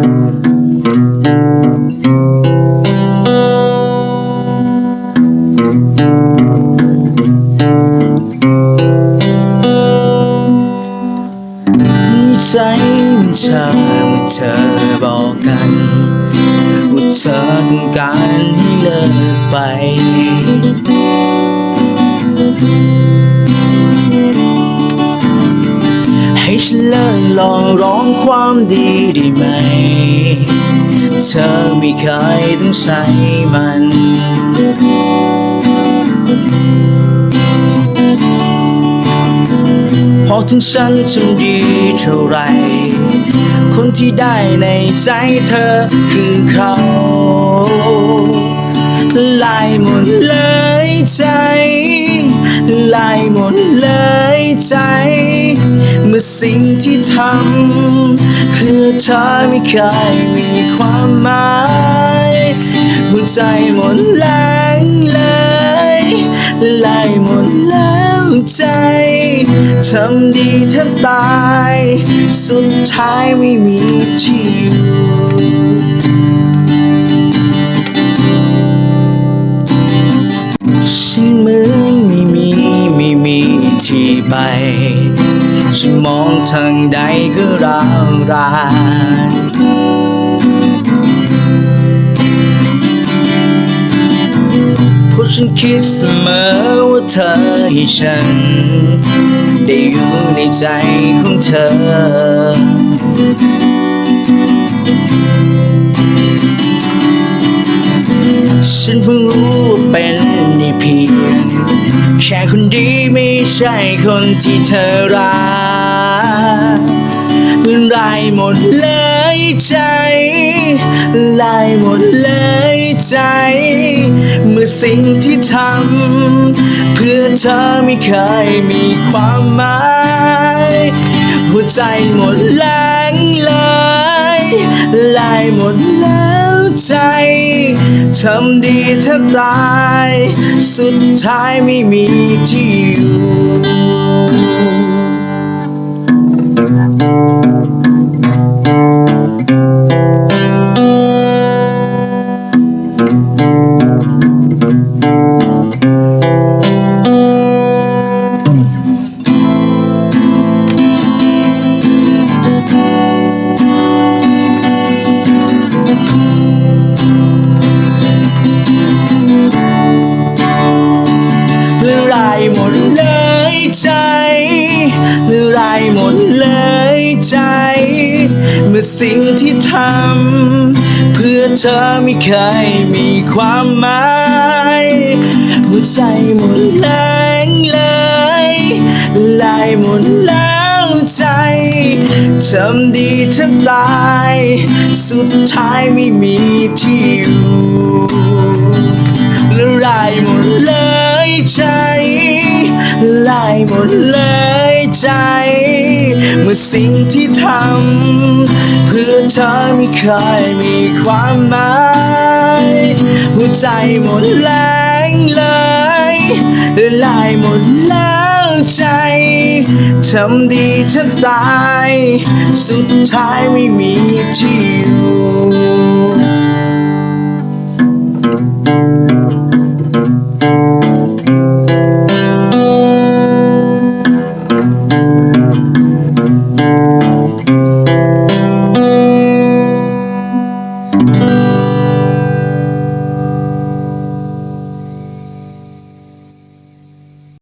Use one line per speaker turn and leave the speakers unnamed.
นิสัยมันเธอเมื่อเธอบอกกันว่าเธอต้องการให้เลิกไป ฉันเลิกลองร้องความดีได้ไหม เธอไม่เคยต้องใช้มันพอถึงฉันทำดีเท่าไร คนที่ได้ในใจเธอคือเขาลายหมดเลยใจลายหมดเลย ใจ เมื่อสิ่งที่ทำเพื่อเธอไม่เคยมีความหมายหัวใจหมดแรงเลยลายหมดแล้วใจทำดีแทบตาย สุดท้ายไม่มีที่อยู่ ที่ไป ฉันมองทางใดก็ร้าวรานเพราะฉันคิดเสมอว่าเธอให้ฉัน ได้อยู่ในใจของเธอฉันเพิ่ง แค่คนดีไม่ใช่คนที่เธอรักลายหมดเลยใจลายหมดเลยใจ เมื่อสิ่งที่ทำเพื่อเธอไม่เคยมีความหมาย หัวใจหมดแรงเลยลายหมดแล้ว ใจ ทำดีแทบตาย สุดท้ายไม่มีที่อยู่ อสิ่งที่ทำ เพื่อเธอไม่เคยมีความหมายหัวใจหมดแรงเลยลายหมดแล้วใจทำดีทั้งตาย สุดท้ายไม่มีที่อยู่ละลายหมดเลยใจลายหมดเลยใจ เมื่อสิ่งที่ทำ เธอไม่เคยมีความหมายหัวใจหมดแรงเลยลายหมดแล้วใจทำดีแทบตาย สุดท้ายไม่มีที่